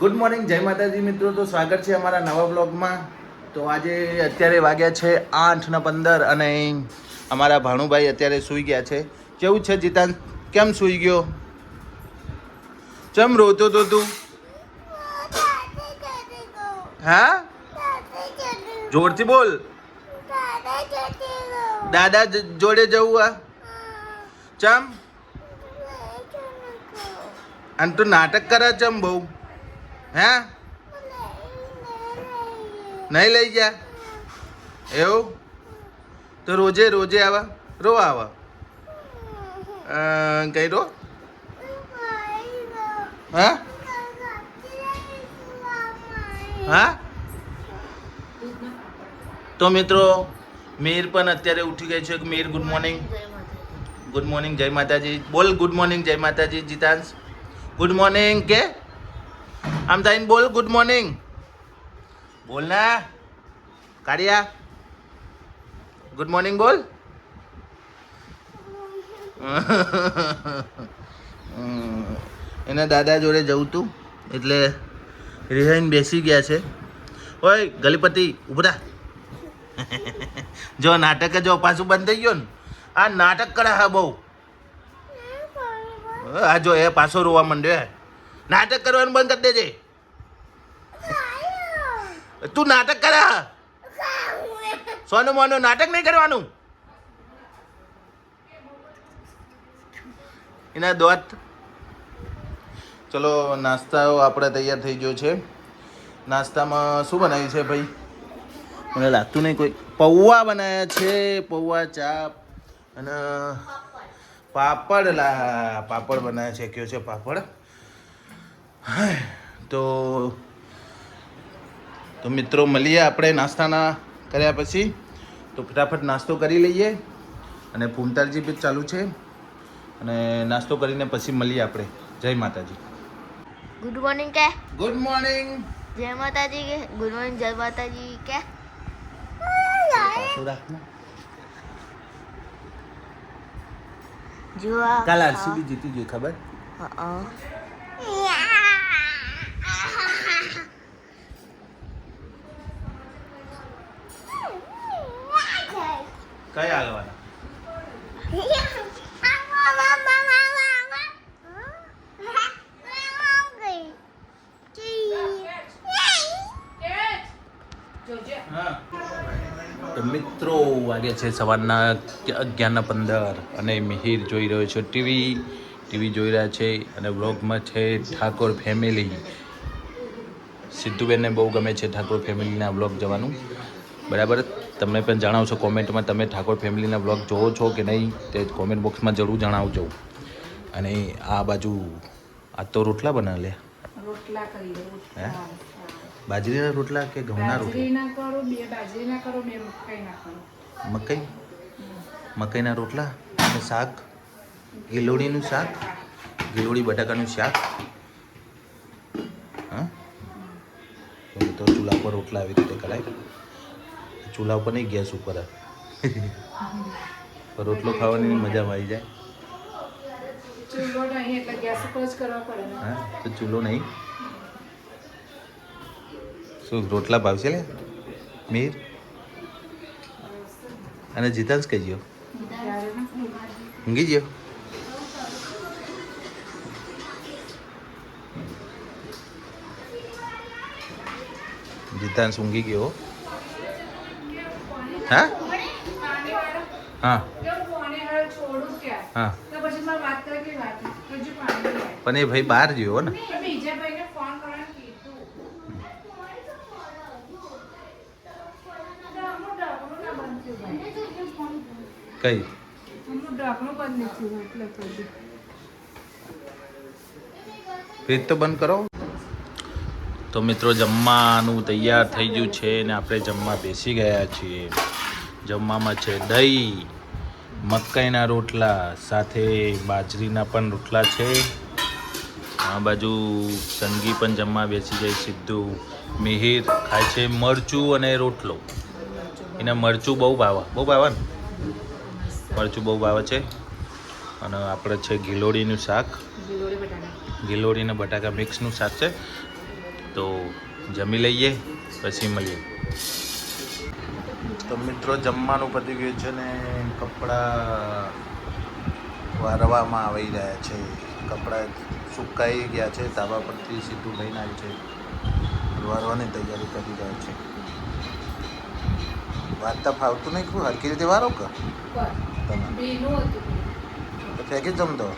Good morning જય માતાજી મિત્રો. તો સ્વાગત છે અમારા નવા બ્લોગમાં તો આજે અત્યારે વાગ્યા છે આઠ ને પંદર અને અમારા ભાણુભાઈ અત્યારે સૂઈ ગયા છે. કેવું છે જીતાન કેમ સૂઈ ગયો? ચમ રોતો તો તું? હા? જોરથી બોલ. દાદા જોડે જવું આ? ચમ? અને તું નાટક કરે ચમ બહુ? હે? નહીં લઈ જા એવું? તો રોજે રોજે આવા? રો આવા? કઈ રો? હા? હા? તો મિત્રો, મીર પણ અત્યારે ઉઠી ગઈ છે. Mir good morning good morning જય માતાજી. બોલ ગુડ મોર્નિંગ જય માતાજી, જીતાંશ. ગુડ મોર્નિંગ કે? આમ થઈને બોલ ગુડ મોર્નિંગ બોલ ના. કાળિયા ગુડ મોર્નિંગ બોલ. એના દાદા જોડે જવું તું એટલે રિહાઈને બેસી ગયા છે. ઓય ગલીપતિ ઉભરા જો નાટક જો પાછું બંધ થઈ ગયું ને આ નાટક કરે હા બહુ. આ જો એ પાછો રોવા માંડ્યો હે. નાટક કરવાનું બંધ કરી દેજે. તું નાટક કરે. સોનું મોનું નાટક નહીં કરવાનું. એના દોત. ચલો, નાસ્તાઓ આપણે તૈયાર થઈ ગયો છે. નાસ્તામાં શું બનાવ્યું છે ભાઈ? મને લાગતું નહીં કોઈ. પૌવા બનાવ્યા છે, પૌવા, ચાપ અને પાપડ લા, પાપડ બનાવ્યા છે. કયો છે પાપડ? તો તો મિત્રો મળીએ આપણે નાસ્તાના કર્યા પછી. તો ફટાફટ નાસ્તો કરી લઈએ અને ફૂમતાલજી બી ચાલુ છે. અને નાસ્તો કરીને પછી મળીએ આપણે. જય માતાજી. ગુડ મોર્નિંગ કે? ગુડ મોર્નિંગ જય માતાજી કે? ગુડ મોર્નિંગ જય માતાજી કે? જો આ કાલ આરસીબી જીતી ગઈ ખબર? હા. કઈ હાલવાના? મિત્રો, વાગે છે સવારના અગિયારના પંદર અને મિહિર જોઈ રહ્યો છે ટીવી. ટીવી જોઈ રહ્યા છે અને બ્લોગમાં છે ઠાકોર ફેમિલી સિદ્ધુબેનને બહુ ગમે છે ઠાકોર ફેમિલીના બ્લોગ જવાનું. બરાબર? તમે પણ જણાવશો કોમેન્ટમાં તમે ઠાકોર ફેમિલીના બ્લોગ જોવો છો કે નહીં તે કોમેન્ટ બોક્સમાં જરૂર જણાવજો. અને આ બાજુ આ તો રોટલા બનાવ લે. હે? બાજરીના રોટલા કે ઘઉંના રોટલા? મકઈ? મકાઈના રોટલા અને શાક? ગીલોડીનું શાક? ગીલોડી બટાકાનું શાક? હા? તો તો ચૂલા પર રોટલા આવી રીતે કરાય. ચૂલા ઉપર નહીં ગેસ ઉપર રોટલો ખાવાની મજામાં આવી જાય. ચૂલો નહીં એટલે ગેસ ઉપર જ કરવા પડે હા તો ચૂલો નહીં. શું રોટલા ભાવશે લે? મીર? અને જીતાંશ કહી ગયો ઊંઘી ગયો જીતાંશ ઊંઘી ગયો હા? હા. હા. પાણી એ ભાઈ બહાર ગયો ને. કઈ. ફ્રીજ તો બંધ કરો. તો મિત્રો જમવાનું તૈયાર થઈ ગયું છે ને આપણે જમવા બેસી ગયા છીએ. જમવામાં છે દહીં, મકાઈના રોટલા, સાથે બાજરીના પણ રોટલા છે. આ બાજુ સંગી પણ જમવા બેસી જાય, સીધું મિહિર ખાય છે મરચું અને રોટલો. એને મરચું બહુ ભાવે બહુ ભાવે ને? મરચું બહુ ભાવે છે. અને આપણે છે ગિલોડીનું શાક. ગિલોડી અને બટાકા મિક્સનું શાક છે. તો જમી લઈએ, પછી મળીએ. તો મિત્રો જમવાનું પતી ગયું છે ને કપડાં વારવામાં આવી રહ્યા છે. કપડાં સુકાઈ ગયા છે ધાબા પરથી સીધું લઈને આવ્યું છે. વારવાની તૈયારી કરી રહ્યા છે. વાર્તા ફાવતું નહીં ખરું? હરકી રીતે વારો કે? પર તમે? તો ફેંકી જમતો?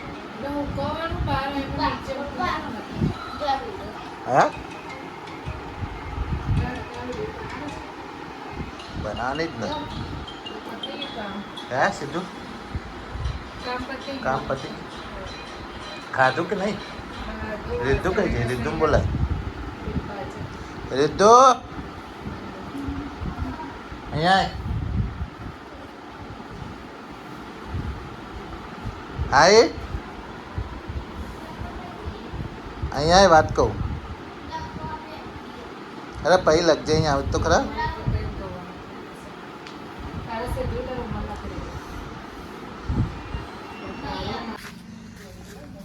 હું? બનાવવાની જ પતી હે સીધું? કામ પતી ખાધું કે નહીં? રીધુ કઈ છે? રીધું બોલાય. રીધુ? અહીંયા આય. અહીંયા વાત કહું. અરે પછી લગજે અહીંયા આવ તો ખરા તારે સીધું તો રૂમાલ નાખી દેજો.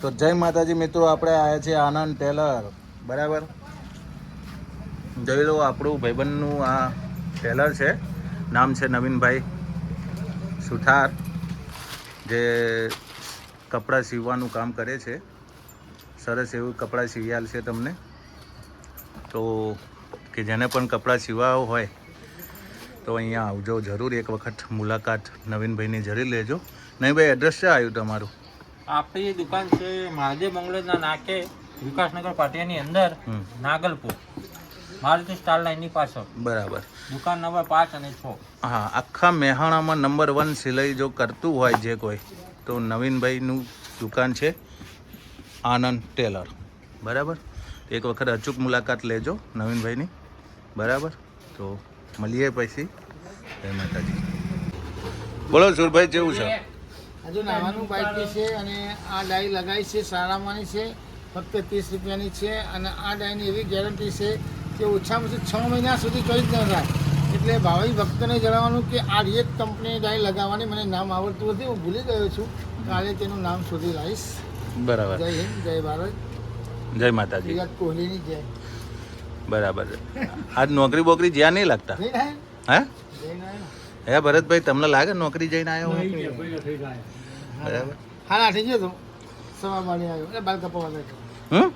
તો જય માતાજી મિત્રો, આપણે આવ્યા છીએ આનંદ ટેલર. બરાબર? જોઈ લો આપણું ભાઈબંધનું આ ટેલર છે. નામ છે નવીનભાઈ સુથાર, જે કપડાં સીવવાનું કામ કરે છે. સરસ એવું કપડાં સીવ્યા છે તમને. તો કે જેને પણ કપડાં સીવાઓ હોય, તો અહીંયા આવજો જરૂર. એક વખત મુલાકાત નવીનભાઈની જરૂર લેજો. નહીં ભાઈ એડ્રેસ છે આવ્યું તમારું? આપણી દુકાન છે મહાદેવ મંગળના નાકે વિકાસનગર પાટિયાની અંદર નાગલપુર. મારુતિ સ્ટાર લાઇનની પાછળ. બરાબર. દુકાન નંબર પાંચ અને છ. હા આખા મહેસાણામાં નંબર વન સિલાઈ જો કરતું હોય જે કોઈ તો નવીનભાઈનું દુકાન છે આનંદ ટેલર. બરાબર? એક વખત અચૂક મુલાકાત લેજો નવીનભાઈની. બરાબર? તો મળીએ પછી. જય માતાજી. બોલો સુરભાઈ જેવું છે? હજુ નાવાનું બાકી છે અને આ ડાઈ લગાવી છે સારામાંની છે ફક્ત ત્રીસ રૂપિયાની છે અને આ ડાયની એવી ગેરંટી છે કે ઓછામાં ઓછી છ મહિના સુધી ચોઈસ ન થાય. એટલે ભાવિ ભક્તને જણાવવાનું કે આ એક કંપની ડાઈ લગાવવાની મને નામ આવડતું નથી હું ભૂલી ગયો છું. કાલે તેનું નામ શોધી લાવીશ. બરાબર. જય હિન્દ જય ભારત. જય માતાજી. વિરાટ કોહલીની જય. બરાબર. આજ નોકરી બોકરી જ્યાં નહીં લાગતા. હે? હે ભરતભાઈ તમને લાગે નોકરી જઈને આવ્યો હોય બરાબર. હા થઈ ગયો તો. સવા માણી આવ્યો. એટલે બાલ કપાવા લાગ્યો હમ?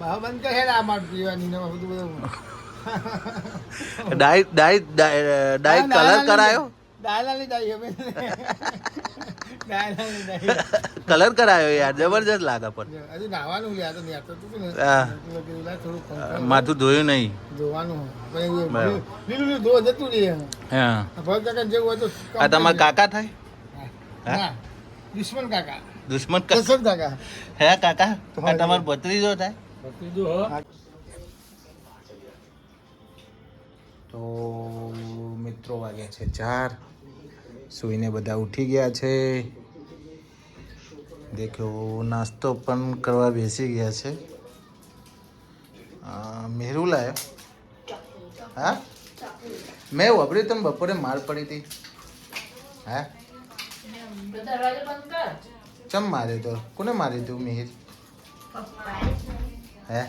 બાહો બંધ કરે આ માર પીવાની ને બધું બધું. Diet diet dye dye colour કરાયો? ડાયલાની ડાઈ હવે ડાયલાની ડાઈ કલર કરાયો યાર જબરજસ્ત લાગે પણ. હજુ નાવાનું તો તો તું ને માથું ધોયું નહીં. ધોવાનું આપણે એવું બરાબર. લીલું લીલું ધો જતું રહે હા. ભરત જેવું હોય તો આ તમારા કાકા થાય? હા. દુશ્મન કાકા. દુશ્મન કાકા કાકા. હે કાકા? આ તમારો ભત્રીજો થાય? તો મિત્રો વાગ્યા છે ચાર. સુઈને બધા ઉઠી ગયા છે. દેખો, નાસ્તો પણ કરવા બેસી ગયા છે. મેહરુ લાયો. હા? મેં વાપર્યું, તમે બપોરે માર પડી હતી. હા? ચમ માર્યો તો? કોને માર્યું તું, મિહિર? હે?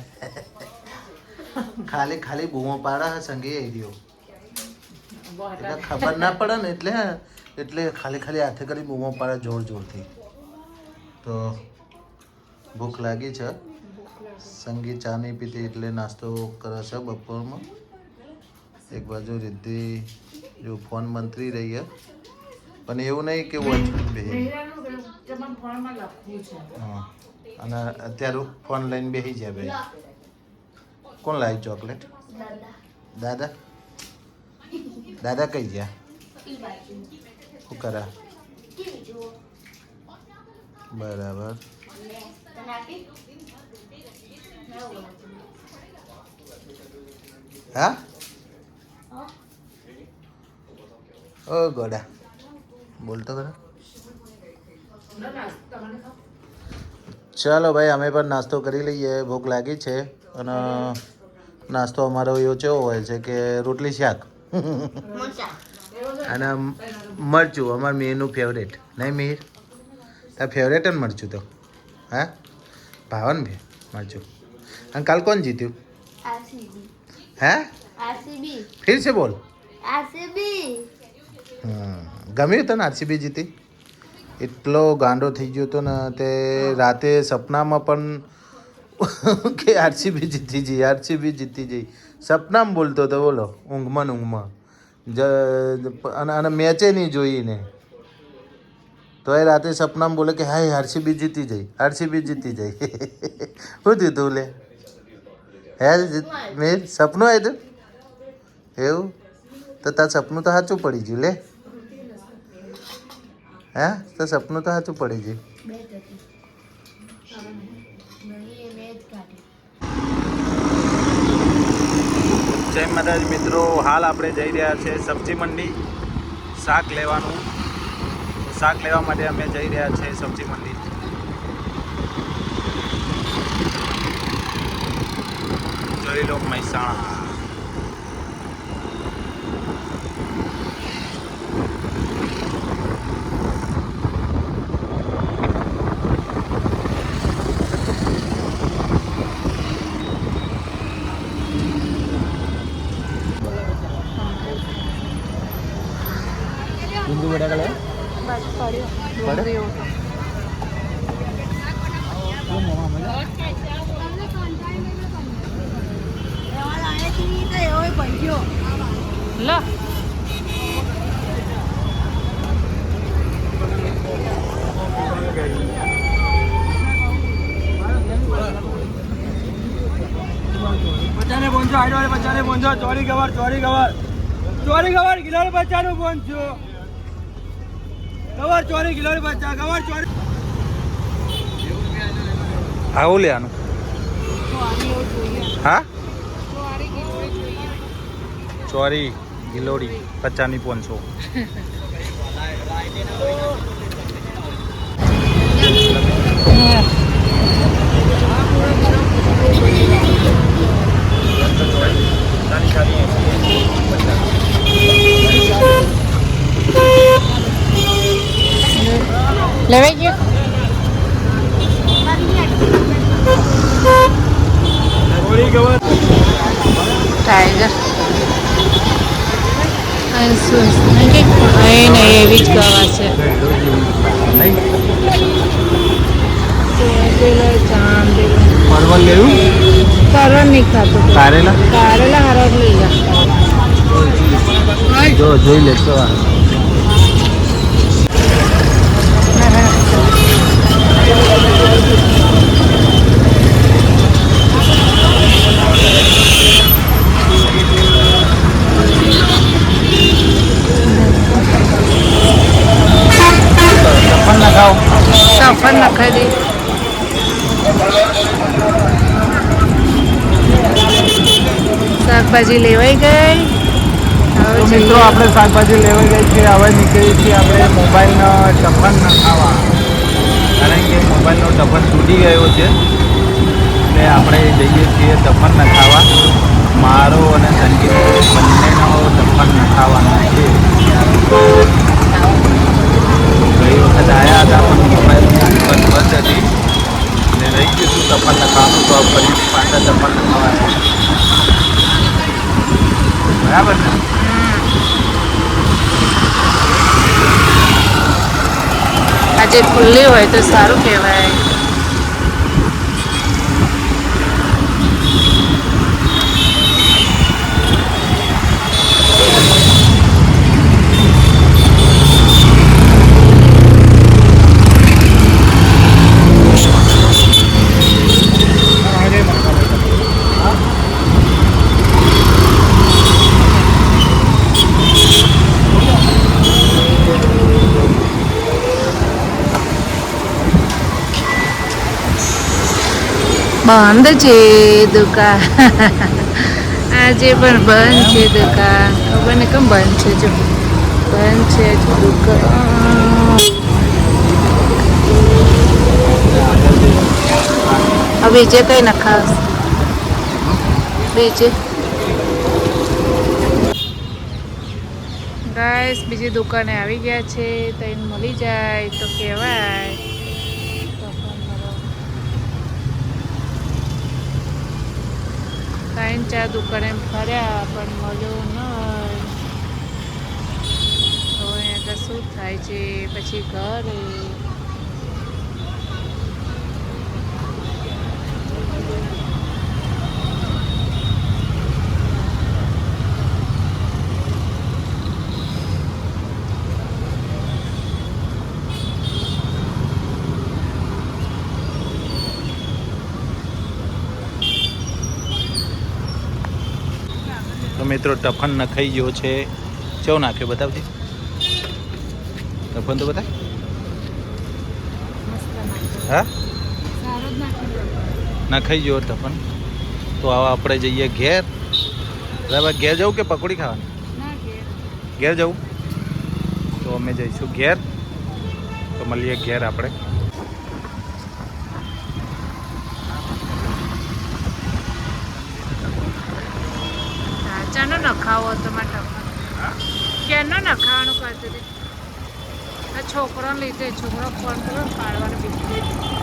ખાલી ખાલી બૂમો પાડા, સંગી આવી ગયો ખબર ના પડે ને, એટલે એટલે ખાલી ખાલી હાથે કરી બૂમો પાડે જોર જોરથી. તો ભૂખ લાગી છે. સંગીત ચા નહીં પીતી એટલે નાસ્તો કરે છે બપોરમાં. એક બાજુ રિદ્ધિ જો ફોન મંત્રી રહી છે. પણ એવું નહીં કે વોચમેન બે. હા. અને અત્યારે ફોન લઈને બેસી જાય ભાઈ કોણ લાવ્યું ચોકલેટ? દાદા. દાદા? કઈ ગયા? શું બરાબર. હા? ઓ ગોડા. બોલતો ખરા ચાલો ભાઈ, અમે પણ નાસ્તો કરી લઈએ. ભૂખ લાગી છે. અને નાસ્તો અમારો એવો કેવો હોય છે કે રોટલી શાક. અને મરચું અમાર મેનું ફેવરેટ નહીં મિહિર? તાર ફેવરેટ જ મરચું તો. હા? ભાવન ભે મરચું. અને કાલ કોણ જીત્યું? હે? ફિર છે બોલ. ગમ્યું તને આરસીબી જીતી? એટલો ગાંડો થઈ ગયો હતો ને તે રાતે સપનામાં પણ કે આરસીબી જીતી જઈ આરસીબી જીતી જઈ. સપનામાં બોલતો હતો બોલો ઊંઘમાં ઊંઘમાં. અને મેચે નહીં જોઈને. તો એ રાતે સપનામાં બોલે કે હાય, આરસીબી જીતી જઈ, આરસીબી જીતી જઈ. શું થયું તું લે? હે, મેં સપનું આવ્યું એવું? તો તાર સપનું તો સાચું પડી ગયું લે. હે? તો સપનું તો સાચું પડી ગયું બેટ હતી નહીં મેચ કાઢી જય માતાજી મિત્રો, હાલ આપણે જઈ રહ્યા છે સબ્જી મંડી. શાક લેવાનું. શાક લેવા માટે અમે જઈ રહ્યા છે સબ્જી મંડી. જોઈ લો મહેસાણા લો પચાને બોંજો આઈડો વાળે પચાને પહોંચો ચોરી ગવાર ચોરી ગવાર. ચોરી ગવાર ગિલોરી પચાનું બોંજો ગવાર, ચોરી ગિલોરી બચ્ચા, ગવાર, ચોરી. આવું લેવાનું. હા? ચોરી, ગિલોડી પચાસની પાંચસો લેવાઈ ગયો ટાઈગર એવી જ ગવા છે પરવલ લેવું પરવર નહીં ખાતું કારેલા? કારેલા હરણ નહીં જા જો જોઈ લેશો આ. શાકભાજી લેવાઈ ગઈ. મિત્રો આપણે શાકભાજી લેવાઈ ગઈ છે. હવે નીકળીએ છીએ આપણે મોબાઈલનો ટફન ન ખાવા કારણ કે મોબાઈલનો ટફન તૂટી ગયો છે. એટલે આપણે જઈએ છીએ ટફન નખાવા. મારો અને સંગીત બંનેનો ટફન નખાવાનો ખાવાના છે. ગઈ વખત આવ્યા હતા પણ મોબાઈલની દુકાન બંધ હતી. ને રહી ગયું હતું નખાવાનું તો ફરી પાછા ટફન ન ખાવા બરાબર ને? આજે ખુલ્લી હોય તો સારું કહેવાય. બંધ છે દુકાન. આજે પણ બંધ છે દુકાન. ખબર ને કેમ બંધ છે જો. બંધ છે જો દુકાન. હવે બીજે કઈ નખાસ બીજે? ગાઈસ, બીજી દુકાને આવી ગયા છે. તો એને મળી જાય તો કહેવાય તો ફોન કરો. ત્રણ ચાર દુકાન ફર્યા પણ મળ્યું ન હવે અહીંયા શું થાય છે? પછી ઘરે તો મિત્રો, ટફન નખાઈ ગયો છે. કેવો નાખ્યો બતાવજે. ટફન તો બતાવ. હા? નખાઈ ગયો ટફન. તો આવા આપણે જઈએ ઘેર. બરાબર, ઘેર જવું કે પકોડી ખાવાની? ઘેર જવું. તો અમે જઈશું ઘેર. તો મળીએ ઘેર આપણે ચાનો નખાવો તો માટે ક્યારનો ખાવાનું કરતી હતી આ છોકરાને લીધે છોકરો ફોન કર્યો ને પાડવાનું બીજું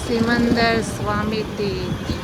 સિમંદર સ્વામી તીર્થ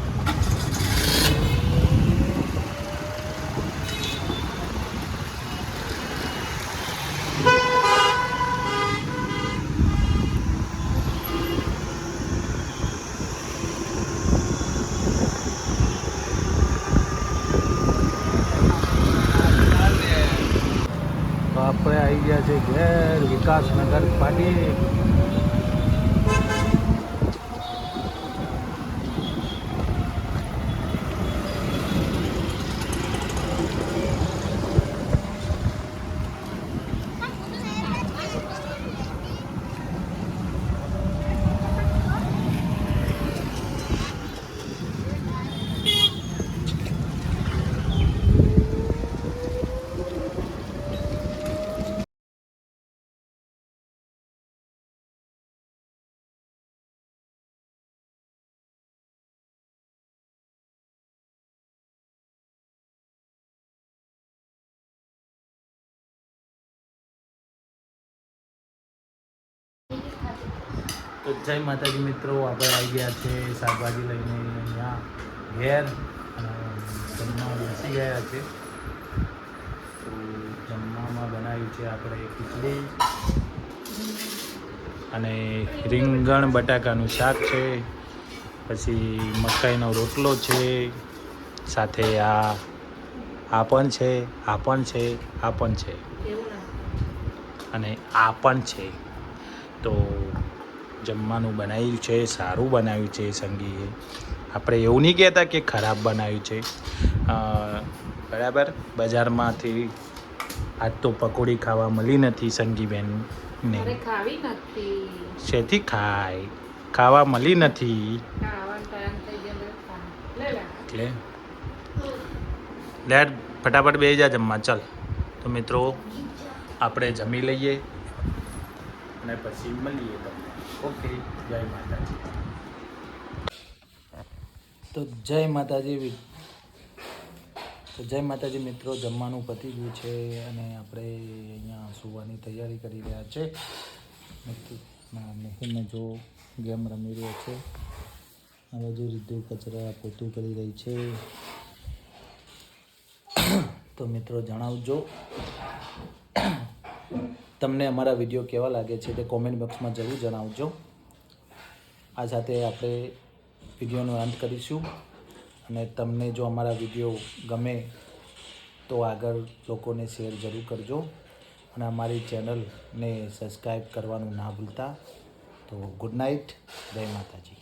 તો આપણે આવી ગયા છે ઘેર વિકાસનગર પાટી તો જય માતાજી મિત્રો આપણે આવી ગયા છે શાકભાજી લઈને અહીંયા ઘેર. અને જમવા બેસી ગયા છે. તો જમવામાં બનાવ્યું છે આપણે ખીચડી. અને રીંગણ બટાકાનું શાક છે. પછી મકાઈનો રોટલો છે. સાથે આ આ પણ છે આ પણ છે આ પણ છે. અને આ પણ છે. તો જમવાનું બનાવ્યું છે સારું બનાવ્યું છે સંગીએ. આપણે એવું નહીં કહેતા કે ખરાબ બનાવ્યું છે. બરાબર? બજારમાંથી આજ તો પકોડી ખાવા મળી નથી સંગીબેનને. ને શેથી ખાય? ખાવા મળી નથી. એટલે લેટ ફટાફટ બે જા જમવા ચાલ. તો મિત્રો આપણે જમી લઈએ અને પછી મળીએ તમને. ઓકે, જય માતાજી. તો જય માતાજી તો જય માતાજી મિત્રો, જમવાનું પતી ગયું છે અને આપણે અહીંયા સુવાની તૈયારી કરી રહ્યા છે. મેહુલને જો ગેમ રમી રહ્યો છે. આ બાજુ રીતુ કચરા પોતું કરી રહી છે. તો મિત્રો, જણાવજો. તમને અમારા વીડિયો કેવા લાગે છે તે કોમેન્ટ બોક્સમાં જરૂર જણાવજો. આ સાથે આપણે વિડીયોનો અંત કરીશું. અને તમને જો અમારા વીડિયો ગમે તો આગળ લોકોને શેર જરૂર કરજો. અને અમારી ચેનલને સબસ્ક્રાઈબ કરવાનું ના ભૂલતા. તો ગુડ નાઇટ જય માતાજી.